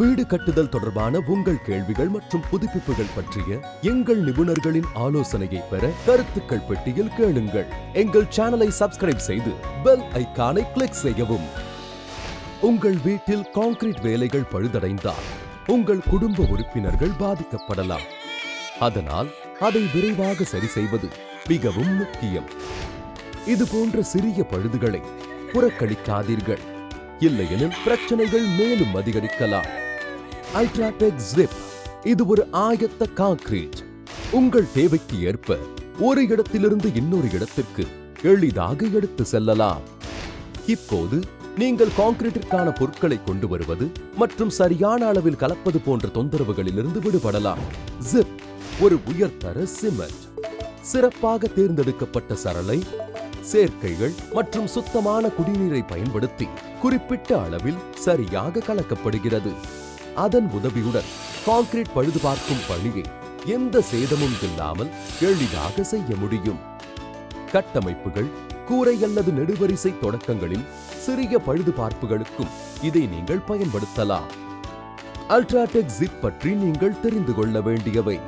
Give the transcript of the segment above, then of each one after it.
வீடு கட்டுதல் தொடர்பான உங்கள் கேள்விகள் மற்றும் புதுப்பிப்புகள் பற்றிய எங்கள் நிபுணர்களின் ஆலோசனையை பெற கருத்துக்கள் பெட்டியில் கேளுங்கள். எங்கள் சேனலை சப்ஸ்கிரைப் செய்து பெல் ஐக்கானை கிளிக் செய்யவும். உங்கள் வீட்டில் கான்கிரீட் வேலைகள் பழுதடைந்தால் உங்கள் குடும்ப உறுப்பினர்கள் பாதிக்கப்படலாம். அதனால் அதை விரைவாக சரி செய்வது மிகவும் முக்கியம். இது போன்ற சிறிய பழுதுகளை புறக்கணிக்காதீர்கள். இல்லையெனில் பிரச்சனைகள் மேலும் அதிகரிக்கலாம். அல்ட்ராடெக் ஜிப் இது ஒரு ஆயத்த கான்கிரீட் உங்கள் தேவைக்கு ஏற்ப ஒரு இடத்திலிருந்து இன்னொரு இடத்திற்கு எளிதாக எடுத்து செல்லலாம். இப்போது நீங்கள் கான்கிரீட்டிற்கான பொருட்களை கொண்டு வருவது மற்றும் சரியான அளவில் கலப்பது போன்ற தொந்தரவுகளிலிருந்து விடுபடலாம். ஜிப் ஒரு உயர்தர சிமெண்ட். சிறப்பாக தேர்ந்தெடுக்கப்பட்ட சரளை சேர்க்கைகள் மற்றும் சுத்தமான குடிநீரை பயன்படுத்தி குறிப்பிட்ட அளவில் சரியாக கலக்கப்படுகிறது. அதன் உதவியுடன் கான்கிரீட் பழுது பார்க்கும் பணியை எந்த சேதமும் இல்லாமல் எளிதாக செய்ய முடியும். கட்டமைப்புகள் கூரை அல்லது நெடுவரிசை தொடக்கங்களில் சிறிய பழுதுபார்ப்புகளுக்கும் இதை நீங்கள் பயன்படுத்தலாம். அல்ட்ராடெக் ஜிப் பற்றி நீங்கள் தெரிந்து கொள்ள வேண்டியவை.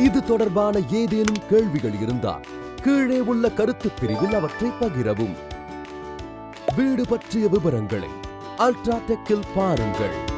இது தொடர்பான ஏதேனும் கேள்விகள் இருந்தால் கீழே உள்ள கருத்து பிரிவில் அவற்றை பகிரவும். வீடு பற்றிய விவரங்களை அல்ட்ராடெக்கில் பாருங்கள்.